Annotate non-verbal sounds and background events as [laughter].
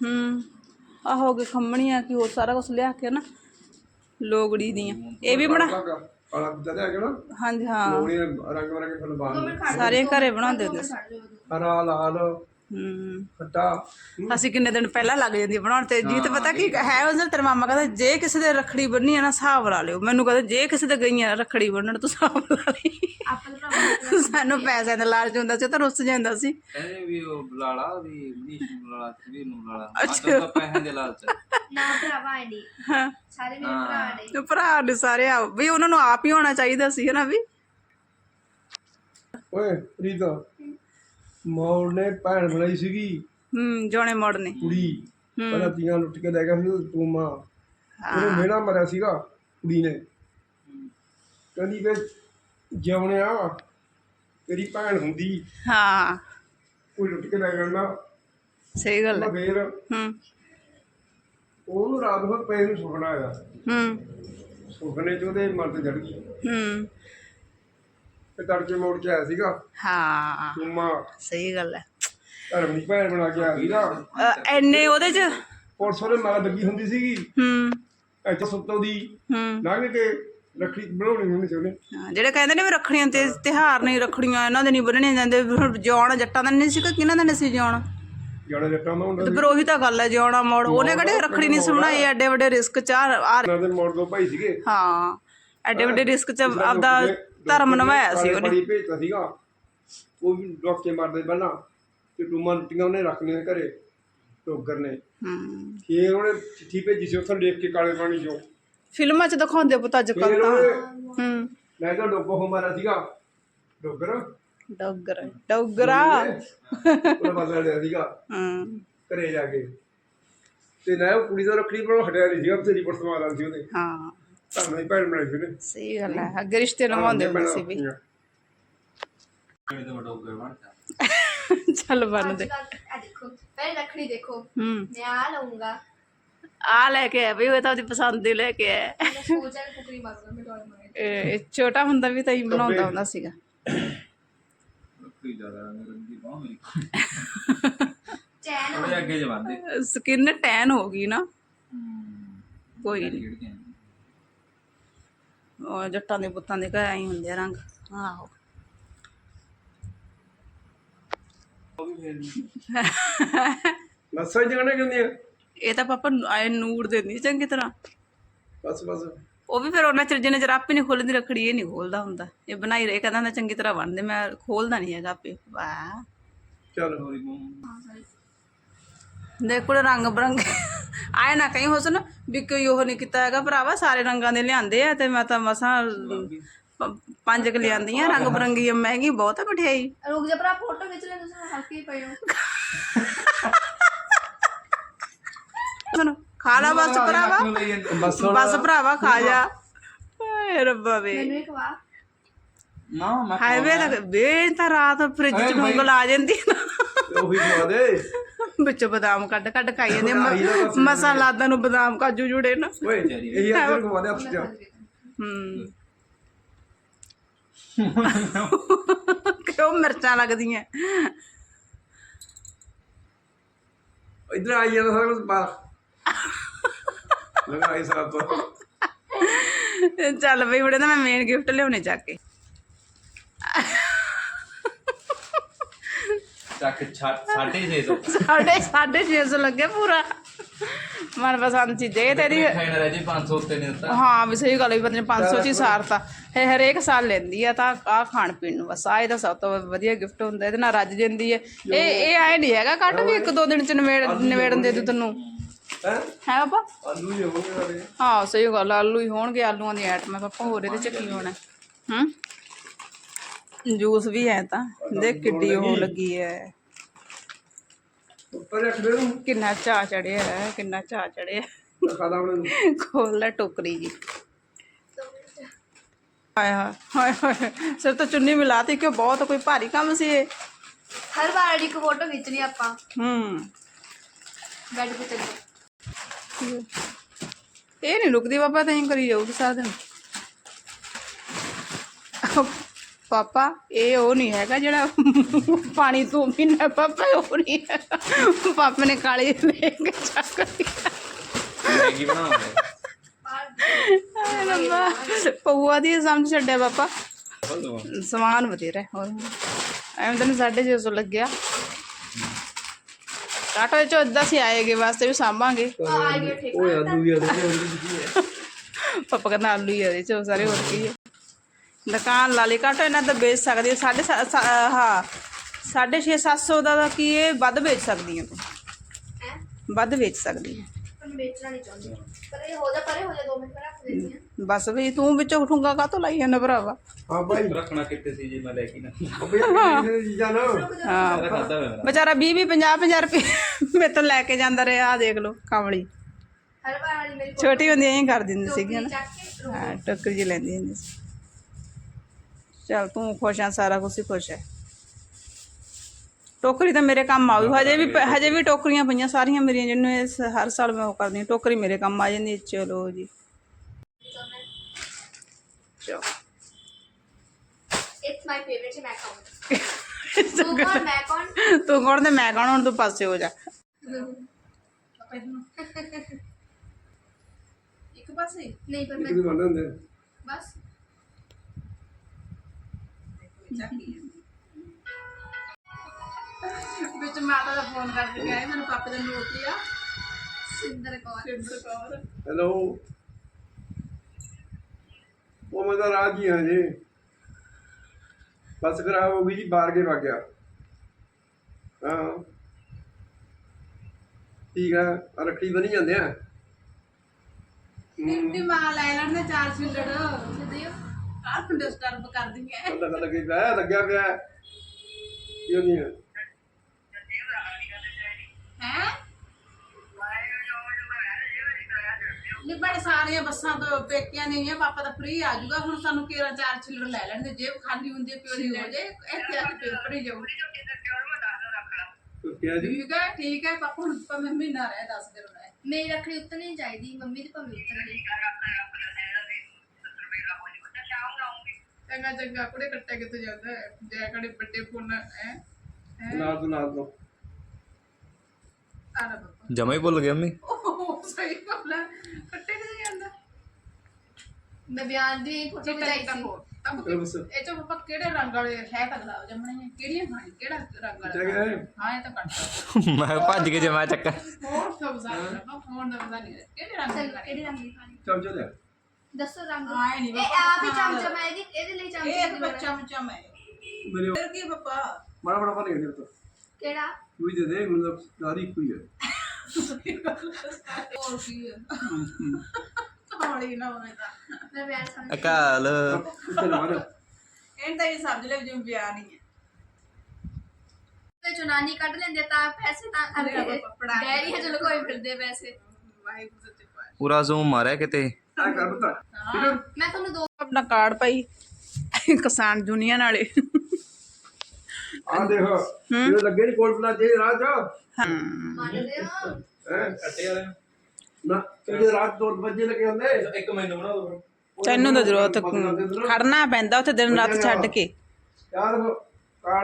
ਹੂੰ ਆ ਹੋ ਗਏ ਖੰਮਣੀਆਂ ਕੀ ਹੋਰ ਸਾਰਾ ਕੁਝ ਲਿਆ ਕੇ ਨਾ ਲੋਗੜੀ ਦੀਆਂ। ਇਹ ਵੀ ਬਣਾ ਲਿਆ ਕੇ ਨਾ ਹਾਂਜੀ ਹਾਂ। ਰੰਗ ਬਰੰਗੇ ਫੁੱਲ ਸਾਰੇ ਘਰੇ ਬਣਾਉਂਦੇ ਹੁੰਦੇ ਸੀ। ਹਰਾ ਲਾਲ। ਹੂੰ। ਅਸੀਂ ਕਿੰਨੇ ਦਿਨ ਪਹਿਲਾਂ ਲੱਗ ਜਾਂਦੀ ਆ ਬਣਾਉਣ ਤੇ ਜੀਤ ਪਤਾ ਕੀ ਹੈ। ਉਸ ਦਿਨ ਤੇਰਾ ਮਾਮਾ ਕਹਿੰਦਾ ਜੇ ਕਿਸੇ ਦੇ ਰੱਖੜੀ ਬੰਨੀ ਆ ਨਾ ਹਿਸਾਬ ਲਾ ਲਿਓ। ਮੈਨੂੰ ਕਹਿੰਦਾ ਜੇ ਕਿਸੇ ਦੇ ਗਈਆਂ ਰੱਖੜੀ ਬੰਨਣ ਤੂੰ ਹਿਸਾਬ ਲਾ ਲਈ। [laughs] ਸਾਨੂੰ ਪੈਸਿਆਂ ਦਾ ਲਾਲਚ ਹੁੰਦਾ ਸੀ ਉਹ ਤਾਂ ਰੁੱਸ ਜਾਂਦਾ ਸੀ। ਕਹਿੰਦੇ ਵੀ ਉਹ ਬੁਲਾਲਾ ਵੀ ਮਨੀਸ਼ ਨੂੰ ਬੁਲਾਲਾ ਵੀ ਨੂੰ ਬੁਲਾਲਾ। ਅੱਛਾ। ਤਾਂ ਪੈਸੇ ਦੇ ਲਾਲਚ ਨਾ ਭਰਾਵਾ ਨਹੀਂ। ਹਾਂ। ਸਾਰੇ ਮੇਰੇ ਭਰਾ ਨੇ। ਤੇ ਭਰਾ ਨੇ ਸਾਰੇ ਆ। ਵੀ ਉਹਨਾਂ ਨੂੰ ਆਪ ਹੀ ਹੋਣਾ ਚਾਹੀਦਾ ਸੀ ਹਨਾ ਵੀ? ਓਏ ਪ੍ਰੀਤ। ਮੌੜ ਨੇ ਭੈਣ ਬਣਾਈ ਸੀਗੀ। ਹੂੰ ਜੋਣੇ ਮੋੜ ਨੇ। ਕੁੜੀ ਪਹਿਲਾਂ ਤੀਆਂ ਲੁੱਟ ਕੇ ਲੈ ਗਿਆ ਸੀ ਉਹ ਤੂੰ ਮਾਂ। ਉਹਨੇ ਮੇਣਾ ਮਰਿਆ ਸੀਗਾ ਕੁੜੀ ਨੇ। ਕਹਿੰਦੀ ਕਿ ਜਿਉਣਿਆ ਤੇਰੀ ਭੈਣ ਹੁੰਦੀ। ਹਾਂ। ਕੋਈ ਲੁੱਟ ਕੇ ਲੈ ਜਾਂਦਾ ਸਹੀ ਗੱਲ ਹੈ। ਫੇਰ ਹੂੰ। ਉਹਨੂੰ ਰਾਤ ਨੂੰ ਪੈ ਨੂੰ ਸੁਪਨਾ ਆਇਆ। ਹੂੰ। ਸੁਪਨੇ 'ਚ ਉਹਦੇ ਤੇ ਚੜ ਗਈ ਹੂੰ। ਤੇ ਤੜਕੇ ਮੋੜ ਕੇ ਆਇਆ ਸੀਗਾ। ਹਾਂ। ਤੂੰ ਮਾਂ ਸਹੀ ਗੱਲ ਹੈ। ਧਰਮ ਦੀ ਭੈਣ ਬਣਾ ਕੇ ਆ ਗਈ ਨਾ ਅ, ਐਨੇ ਉਹਦੇ ਚ? ਪੁਲਿਸ ਉਹਦੇ ਮਾਰ ਲੱਗੀ ਹੁੰਦੀ ਸੀਗੀ। ਹੂੰ। ਇੱਥੇ ਸੁੱਤੋਂ ਦੀ। ਹੂੰ। ਲੰਘ ਕੇ ਰੱਖੜੀ ਬਣਾਉਣੀ ਹੁੰਦੀ ਸੀ ਉਹਨੇ। ਹਾਂ, ਜਿਹੜੇ ਕਹਿੰਦੇ ਨੇ ਵੀ ਰੱਖੜੀਆਂ ਤੇ ਤਿਹਾਰ ਨਹੀਂ ਰੱਖੜੀਆਂ ਇਹਨਾਂ ਦੇ ਨਹੀਂ ਬੰਨਣੀਆਂ ਜਾਂਦੇ। ਜਿਉਣ ਜੱਟਾਂ ਦਾ ਨਹੀਂ ਸੀ ਕਿ ਕਿਹਨਾਂ ਦਾ ਨਹੀਂ ਸੀ ਜਿਉਣ? ਜਾਣਾ ਜੱਟਾਂ ਦਾ ਹੁੰਦਾ ਤੇ ਫਿਰ ਉਹੀ ਤਾਂ ਗੱਲ ਹੈ ਜਿਉਣਾ ਮੋੜ। ਉਹਨੇ ਕਿਹੜੇ ਰੱਖੜੀ ਨਹੀਂ ਸੁਣਾ ਇਹ ਐਡੇ ਵੱਡੇ ਰਿਸਕ ਚ ਆ ਆ- ਉਹਨਾਂ ਦੇ ਮੋੜ ਦੋ ਭਾਈ ਸੀਗੇ। ਹਾਂ ਐਡੇ ਵੱਡੇ ਰਿਸਕ ਚ ਆਪਦਾ ਧਰਮ ਨਿਭਾਇਆ ਸੀ ਉਹਨੇ। ਬੜੀ ਭੇਜਤਾ ਸੀਗਾ। ਉਹ ਵੀ ਕੇ ਮਾਰਦੇ ਪਹਿਲਾਂ ਤੇ ਟੂਮਾਂ ਲੁੱਟੀਆਂ ਉਹਨੇ ਰੱਖਣੀਆਂ ਘਰੇ ਟੋਗਰ ਨੇ। ਹੂੰ। ਫੇਰ ਉਹਨੇ ਚਿੱਠੀ ਭੇਜੀ ਸੀ ਉੱਥੋਂ ਦੇਖ ਕੇ ਕਾਲੇ ਪਾਣੀ ਚੋਂ। ਫਿਲਮਾਂ ਚ ਦਿਖਾਉਂਦੇ ਪੁੱਤ ਅੱਜ ਕੱਲ ਤਾਂ। ਉਹਨੇ ਹੂੰ। ਮੈਂ ਤਾਂ ਡੋਗੋ ਹੋ ਮਾਰਿਆ ਸੀਗਾ। ਡੋਗਰ? ਡੋਗਰ ਡੋਗਰਾ। ਉਹਨੇ ਬਦਲ ਲਿਆ ਸੀਗਾ। ਹੂੰ। ਘਰੇ ਜਾ ਕੇ। ਤੇ ਨਾ ਉਹ ਕੁੜੀ ਦਾ ਰੱਖੜੀ ਬਣਾਉ ਹਟਿਆ ਨਹੀਂ ਸੀਗਾ ਤੇਰੀ ਪਰਸ ਮਾਰਾ ਸੀ ਉਹਦੇ। ਹਾਂ। ਭੈਣ ਬਣਾਈ ਸੀ ਸਹੀ ਗੱਲ ਹੈ ਅੱਗੇ ਰਿਸ਼ਤੇ ਨਿਭਾਉਂਦੇ ਹੁੰਦੇ ਸੀ ਵੀ ਕਿਹੜੇ ਤੋਂ ਡੋਗਰ ਬਣ ਜਾ ਚੱਲ ਬਣ ਦੇ ਆ ਦੇਖੋ ਪਹਿਲੇ ਰੱਖੜੀ ਦੇਖੋ ਹੂੰ। ਮੈਂ ਆ ਲਊਂਗਾ। ਆ ਲੈ ਕੇ ਆ ਵੀ ਉਹ ਤਾਂ ਉਹਦੀ ਪਸੰਦ ਦੀ ਲੈ ਕੇ ਆਇਆ ਮੈਂ ਸੋਚ ਕੇ ਕੁਕਰੀ ਮਾਰੂੰਗਾ ਮੈਂ ਡੋਲ ਮਾਰੇ ਇਹ ਇਹ ਛੋਟਾ ਹੁੰਦਾ ਵੀ ਤਾਂ ਹੀ ਬਣਾਉਂਦਾ ਹੁੰਦਾ ਸੀਗਾ। ਚੈਨ ਥੋੜੇ ਅੱਗੇ ਜਵਾਂਦੇ ਸਕਿਨ ਟੈਨ ਹੋ ਗਈ ਨਾ। ਕੋਈ ਨਹੀਂ ਜੱਟਾਂ ਦੇ ਪੁੱਤਾਂ ਦੇ ਘਰ ਆਈ ਹੁੰਦੇ ਆ ਰੰਗ। ਆਹੋ। ਨਸਾਂ ਜਗਣੇ ਕਹਿੰਦੀਆਂ ਇਹ ਤਾਂ ਪਾਪਾ ਆਏ ਨੂਰ ਦਿੰਦੀ ਚੰਗੀ ਤਰ੍ਹਾਂ। ਬਸ ਬਸ। ਉਹ ਵੀ ਫਿਰ ਉਹਨਾਂ ਚਿਰ ਜਿਹਨੇ ਜਰਾਪੀ ਨਹੀਂ ਖੋਲਦੀ ਰੱਖੜੀ ਇਹ ਨਹੀਂ ਖੋਲਦਾ ਹੁੰਦਾ। ਇਹ ਬਣਾਈ ਰਹੇ ਕਹਿੰਦਾ ਹੁੰਦਾ ਚੰਗੀ ਤਰ੍ਹਾਂ ਬਣਦੇ ਮੈਂ ਖੋਲਦਾ ਨਹੀਂ ਹੈਗਾ ਆਪੇ। ਵਾਹ। ਚੱਲ ਹੋਰੀ ਮੂੰਹ ਦੇਖ ਕੋਲ ਰੰਗ ਬਰੰਗੇ। ਆਏ ਨਾ ਕਹੀਂ ਹੁਸਨ ਵੀ ਕੋਈ ਉਹ ਨਹੀਂ ਕੀਤਾ ਹੈਗਾ ਭਰਾਵਾ ਸਾਰੇ ਰੰਗਾਂ ਦੇ ਲਿਆਂਦੇ ਆ ਤੇ ਮੈਂ ਤਾਂ ਮਸਾਂ ਪ- ਪੰਜ ਕ ਲਿਆਂਦੀਆਂ ਰੰਗ ਬਰੰਗੀ ਆ, ਮਹਿੰਗੀ ਬਹੁਤ ਆ ਮਠਿਆਈ। ਰੁਕ ਜਾ ਭਰਾ ਫੋਟੋ ਖਿੱਚ ਲੈ ਤੁਸੀਂ ਹਲਕੀ ਪਏ ਹੋ। ਸੁਣ ਖਾ ਲਾ ਬਸ ਭਰਾਵਾ। ਬਸ ਭਰਾਵਾ ਖਾ ਜਾ। ਏ ਰੱਬਾ ਵੇ। ਮੈਨੂੰ ਇੱਕ ਵਾ ਨਾ ਮੈਂ ਹਾਈਵੇ ਤੱਕ ਵੇ ਤਾਂ ਰਾਤ ਫ੍ਰਿਜ ਚ ਉਂਗਲ ਆ ਜਾਂਦੀ ਨਾ। ਉਹੀ ਖਵਾ ਦੇ। ਵਿੱਚ ਬਦਾਮ ਕੱਢ ਕੱਢ ਖਾਈ ਜਾਂਦੇ ਮ- ਮਸਾਂ ਲਾਦਾਂ ਨੂੰ ਬਦਾਮ ਕਾਜੂ ਜੁੜੇ ਨਾ। ਓਏ ਇਹ ਹੱਥ ਨੂੰ ਖਵਾ ਦੇ ਆਪਸ ਚ ਹੂੰ। ਕਿਉਂ ਮਿਰਚਾਂ ਲੱਗਦੀਆਂ? ਇਧਰ ਆਈ ਜਾਂਦਾ ਸਾਰਾ ਕੁਝ ਬਾਹਰ। ਲਗਾ ਇਸ ਰਾਤ ਤੋਂ। ਚੱਲ ਬਈ ਹੁਣੇ ਤਾਂ ਮੈਂ ਮੇਨ ਗਿਫਟ ਲਿਆਉਣੇ ਚੱਕ ਕੇ। ਚੱਕ 650 [laughs] ਸਾਢੇ ਸਾਢੇ 600 ਲੱਗੇ ਪੂਰਾ। ਮਨ ਪਸੰਦ ਚੀਜ਼ ਇਹ ਤੇਰੀ। ਖਾਣਾ ਰਹਿ ਜੀ 500 ਉੱਤੇ ਨਹੀਂ ਦਿੱਤਾ। ਹਾਂ ਵੀ ਸਹੀ ਗੱਲ ਹੈ ਨਹੀਂ 500 ਚ ਹੀ ਸਾਰਤਾ ਇਹ ਹਰੇਕ ਸਾਲ ਲੈਂਦੀ ਆ ਤਾਂ ਆ ਖਾਣ ਪੀਣ ਨੂੰ ਬਸ। ਆ ਇਹਦਾ ਸਭ ਤੋਂ ਵਧੀਆ ਗਿਫਟ ਹੁੰਦਾ ਇਹਦੇ ਨਾਲ ਰੱਜ ਜਾਂਦੀ ਹੈ। ਇਹ ਇਹ ਆਏ ਨਹੀਂ ਹੈਗਾ ਕੱਟ ਵੀ ਇੱਕ ਦੋ ਦਿਨ ਚ ਨਿਬੇੜਨ ਦੇ ਦੂ ਤੈਨੂੰ। ਹੈ? ਪਾਪਾ? ਆਲੂ ਹੀ ਹੋਣਗੇ ਸਾਡੇ ਹਾਂ ਸਹੀ ਗੱਲ ਆਲੂ ਹੀ ਹੋਣਗੇ ਆਲੂਆਂ ਦੀ ਆਈਟਮ ਪਾਪਾ ਹੋਰ ਇਹਦੇ ਚ ਕੀ ਹੋਣਾ ਹੂੰ? ਜੂਸ ਵੀ ਹੈ ਤਾਂ। ਦੇਖ ਕਿੱਡੀ ਉਹ ਲੱਗੀ ਹੈ। ਉੱਪਰ ਰੱਖ ਦੇ ਨੂੰ ਕਿੰਨਾ ਚਾਹ ਚੜਿਆ ਹੈ ਕਿੰਨਾ ਚਾਹ ਚੜਿਆ ਖਾਦਾ ਉਹਨੇ ਖੋਲ ਲੈ ਟੋਕਰੀ ਜੀ। ਹਾਏ ਹਾਏ ਹਾਏ ਸਿਰ ਤਾਂ ਚੁੰਨੀ ਮਿਲਾਤੀ ਕਿ ਬਹੁਤ ਕੋਈ ਭਾਰੀ ਕੰਮ ਸੀ ਇਹ। ਹਰ ਵਾਰ ਇੱਕ ਫੋਟੋ ਖਿੱਚਣੀ ਆਪਾਂ। ਹੂੰ। ਬੈੱਡ ਤੇ ਚੱਲੋ। ਇਹ ਨਹੀਂ ਰੁਕਦੀ ਬਾਬਾ ਤਾਂ ਹੀ ਕਰੀ ਜਾਊਗੀ ਸਾਰਾ ਦਿਨ ਪਾਪਾ ਇਹ ਉਹ ਨਹੀਂ ਹੈਗਾ ਜਿਹੜਾ ਪਾਣੀ ਤੂੰ ਪੀਣਾ ਪਾਪਾ ਉਹ ਨਹੀਂ ਹੈਗਾ। ਪਾਪਾ ਨੇ ਕਾਲੀ ਲੈ ਕੇ ਚੱਕ ਲਿਆ ਮੈਗੀ ਬਣਾਉਂਦੇ ਹਾਏ ਰੱਬਾ ਪਊਆ ਦੀ ਸਮਝ ਛੱਡਿਆ ਪਾਪਾ। ਸਮਾਨ ਬਥੇਰਾ ਹੋਰ। ਐਵੇਂ ਤੈਨੂੰ ਸਾਢੇ ਛੇ ਸੌ ਲੱਗਿਆ। ਕਾਟੋ ਚੋ ਇਦਾਂ ਸੀ ਆਏਗੇ ਵਾਸਤੇ ਵੀ ਸਾਂਭਾਂਗੇ। ਉਹ ਕੀ ਹੈ ਪਾਪਾ ਕਹਿੰਦਾ ਆਲੂ ਹੀ ਆ ਇਹਦੇ ਚ ਸਾਰੇ ਹੋਰ ਕੀ ਹੈ ਦੁਕਾਨ ਲਾ ਲਈ ਕਾਟੋ ਇਹਨਾਂ ਤਾਂ ਵੇਚ ਸਕਦੀ ਹੈ। ਸੱਤ- ਹਾਂ ਸਾਢੇ ਛੇ 700 ਦਾ ਤਾਂ ਕੀ ਇਹ ਵੱਧ ਵੇਚ ਸਕਦੀ ਹੈ ਤੂੰ? ਹੈ? ਵੱਧ ਵੇਚ ਸਕਦੀ ਹੈ ਪਰ ਮੈਂ ਵੇਚਣਾ ਨਹੀਂ ਚਾਹੁੰਦੀ। ਪਰ ਇਹ ਹੋ ਜਾ ਪਰੇ ਹੋ ਜਾ 2 ਮਿੰਟ ਮੈਂ ਰੱਖ ਦਿੰਦੀ ਹਾਂ ਬਸ ਵੀ ਤੂੰ ਵਿੱਚੋਂ ਠੁੰਗਾ ਕਾਤੋਂ ਲਾਈ ਜਾਂਦਾ ਭਰਾਵਾ? ਹਾਂ ਭਾਈ। ਰੱਖਣਾ ਕਿੱਥੇ ਸੀ ਜੀ ਮੈਂ ਲੈ ਕੇ ਨਾ? ਹਾਂ। ਵਿਚਾਰਾ 20 20 50 50 ਰੁਪਏ ਮੇਰੇ ਤੋਂ ਲੈ ਕੇ ਜਾਂਦਾ ਰਿਹਾ ਆ ਦੇਖ ਲਓ ਕਾਮਲੀ। ਹਰ ਵਾਰ ਵਾਲੀ ਮੇਰੀ ਛੋਟੀ ਹੁੰਦੀ ਐਂ ਕਰ ਦਿੰਦੀ ਸੀਗੀ ਨਾ। ਹਾਂ ਟੱਕਰ ਜੀ ਲੈਂਦੀ ਹੁੰਦੀ ਸੀ। ਚਲ ਤੂੰ ਖੁਸ਼ ਆ ਸਾਰਾ ਕੁਝ ਹੀ ਖੁਸ਼ ਹੈ ਟੋਕਰੀ ਤਾਂ ਮੇਰੇ ਕੰਮ ਆਉ ਹਜੇ ਵੀ ਹਜੇ ਵੀ ਟੋਕਰੀਆਂ ਪਈਆਂ ਸਾਰੀਆਂ ਮੇਰੀਆਂ ਜਿਹਨੂੰ ਇਸ ਹਰ ਸਾਲ ਮੈਂ ਉਹ ਕਰਦੀ ਹਾਂ ਟੋਕਰੀ ਮੇਰੇ ਕੰਮ ਆ ਜਾਂਦੀ। ਚਲੋ ਜੀ। ਚਲੋ। ਇਟਸ ਮਾਈ ਫੇਵਰਿਟ ਮੈਂ ਕੌਣ ਤੂੰ ਕੌਣ? ਮੈਂ ਕੌਣ? ਤੂੰ ਕੌਣ ਤੇ ਮੈਂ ਕੌਣ ਹੁਣ ਤੂੰ ਪਾਸੇ ਹੋ ਜਾ। ਇੱਕ ਪਾਸੇ? ਨਹੀਂ ਪਰ ਮੈਂ ਬਸ। ਵਿੱਚ ਮਾਤਾ ਦਾ ਫੋਨ ਕਰਕੇ ਗਏ ਮੈਨੂੰ ਪਾਪੇ ਦਾ ਨੋਟ ਆ ਸਿੰਦਰ ਕੌਰ। ਸਿੰਦਰ ਕੌਰ। ਹੈਲੋ ਉਹ ਮੈਂ ਤਾਂ ਰਾਜ ਹੀ ਹਾਂ ਜੀ ਬਸ ਖਰਾਬ ਹੋ ਗਈ ਜੀ ਬਾਹਰ ਕੇ ਵਗ ਗਿਆ। ਹਾਂ। ਠੀਕ ਆ ਰੱਖੜੀ ਬਣੀ ਜਾਂਦੇ ਆ। ਨਿੰਦੀ ਮਾਂ ਲੈ ਲੈਣ ਦੇ ਚਾਰ ਛਿੱਲੜ ਸਿੱਧਿਓ ਆਹ ਡਿਸਟਰਬ ਕਰ ਦਿੰਗੇ ਲੱਗਾ ਲੱਗੇ ਪਿਆ ਲੱਗਿਆ ਪਿਆ। ਕਿਉਂ ਨਹੀਂ ਹੈ ਹੈ? ਨਹੀਂ ਬੜੇ ਸਾਰੀਆਂ ਬੱਸਾਂ ਤੋਂ ਪੇਕਿਆਂ ਨਹੀਂ ਆ ਪਾਪਾ ਤਾਂ ਫ੍ਰੀ ਆ ਜਾਊਗਾ। ਹੁਣ ਸਾਨੂੰ ਕੇਰਾ ਚਾਰ ਛਿੱਲੜ ਲੈ ਲੈਣ ਦੇ ਜੇਬ ਖਾਲੀ ਹੁੰਦੀ ਹੈ ਪਿਓ ਦੀ ਹੋ ਜੇ ਇੱਥੇ ਆ ਕੇ ਪੇਪਰ ਭਰੀ ਜਾਊ। ਕਿਹਾ ਜੀ ਠੀਕ ਹੈ ਠੀਕ ਹੈ ਪਾਪਾ ਹੁਣ ਭਾਵੇਂ ਮਹੀਨਾ ਰਹਿ 10 ਦਿਨ ਰਹਿ। ਮੇਰੀ ਰੱਖੜੀ ਉਤਨੀ ਚਾਹੀਦੀ ਮੰਮੀ ਦੀ ਭਾਵੇਂ ਚੰਗਾ ਚੰਗਾ ਕੁੜੇ ਕੱਟਿਆ ਕਿੱਥੇ ਜਾਂਦਾ ਹੈ? ਜੈ ਕੜੇ ਵੱਡੇ ਫੋਨ ਹੈ? ਨਾਲ ਤੋਂ ਨਾਲ ਤੋਂ ਆਣਾ ਜਮਾ ਹੀ ਭੁੱਲ ਗਿਆ ਮੰਮੀ। ਉਹ ਸਹੀ ਹੈ। ਕੱਟੇ ਕਿੱਥੇ ਜਾਂਦਾ? ਮੈਂ ਬਿਆਨ ਦੀ ਫੋਟੋ ਖਿਚਾਈ ਚਿੱਟਾ ਸੀ। ਫੋਨ ਤਾਂ ਇਹ ਬਸ। ਇਹ ਚੋਂ ਪਾਪਾ ਕਿਹੜੇ ਰੰਗ ਵਾਲੇ ਹੈ ਤਾਂ ਬਤਾਓ ਜਮਣੇ ਕਿਹੜੀਆਂ ਖਾਣੀ ਕਿਹੜਾ ਰੰਗ ਵਾਲਾ ਗਿਆ ਹਾਂ ਇਹ ਤਾਂ ਕੱਟ ਮੈਂ ਭੱਜ ਕੇ ਜਮਾ ਚੱਕਾ ਹੋਰ ਸਭ ਸਾਰਾ ਫੋਨ ਦਾ ਪਤਾ ਨਹੀਂ ਕਿਹੜੇ ਰੰਗ ਚਲ ਕਿਹੜੀ ਰੰਗ ਦੀ ਖਾਣੀ? ਚੱਲ ਚੱਲ ਜਾ। ਦੱਸੋ ਰੰਗ। ਆਏ ਨੀ ਇਹ ਬਾਬਾ। ਆਪ ਹੀ ਚਮਚਮ ਹੈ ਇਹਦੀ ਇਹਦੇ ਲਈ ਇਹ ਚਮਚਮ ਤਾਂ ਬੱਚਾ ਮਚਾ ਮੈਂ। ਮੇਰੇ ਫਿਰ ਕੀ ਪਾਪਾ? ਬੜਾ ਬੜਾ ਪਾਣੀ ਦੇ ਤੋ ਕਿਹੜਾ? ਤੂੰ ਹੀ ਦੇ ਦੇ ਮਤਲਬ ਸਾਰੀ ਕੋਈ ਹੈ ਹੋਰ ਕੀ ਹੈ। ਹੌਲੀ ਨਾ ਹੋਵੇ ਤਾਂ। ਮੈਂ ਬਿਆਨ ਸਮਝ ਅਕਾਲ। ਉੱਤੇ ਨਾ ਮਾਰ ਇਹਨਾਂ ਤਾਂ ਇਹ ਸਮਝ ਲੈ ਜਿਵੇਂ ਬਿਆਨ ਹੀ ਹੈ। ਤੇ ਚੁਨਾਨੀ ਕੱਢ ਲੈਂਦੇ ਤਾਂ ਪੈਸੇ ਤਾਂ ਅਰੇ ਅਰੇ ਪਪੜਾ ਡੈਰੀ ਹੈ ਚਲੋ ਕੋਈ ਫਿਰਦੇ ਪੈਸੇ। ਵਾਹਿਗੁਰੂ ਸੱਚੇ ਪਾਤਸ਼ਾਹ। ਪੂਰਾ ਜ਼ੂਮ ਮਾਰਿਆ ਕਿਤੇ? ਆ ਕਰ ਪਤਾ ਠੀਕ ਹੈ ਮੈਂ ਤੁਹਾਨੂੰ ਦੋ ਆਪਣਾ ਕਾਰਡ ਪਾਈ। ਕਿਸਾਨ ਯੂਨੀਅਨ ਵਾਲੇ। ਆ ਦੇਖ ਇਹ ਲੱਗੇ ਨਹੀਂ ਕੋਲ ਪਲਾ ਜੇ ਰਾਜ ਹਾਂ। ਕੱਟੇ ਵਾਲੇ। ਨਾ ਇਹ ਰਾਤ 2 ਵਜੇ ਲੱਗੇ ਹੁੰਦੇ। ਇੱਕ ਮੈਨੂੰ ਬਣਾ ਦੋ ਤੈਨੂੰ ਤਾਂ ਜ਼ਰੂਰਤ ਖੜਨਾ ਪੈਂਦਾ ਉੱਥੇ ਦਿਨ ਰਾਤ ਛੱਡ ਕੇ। ਯਾਰ ਕਾਰਡ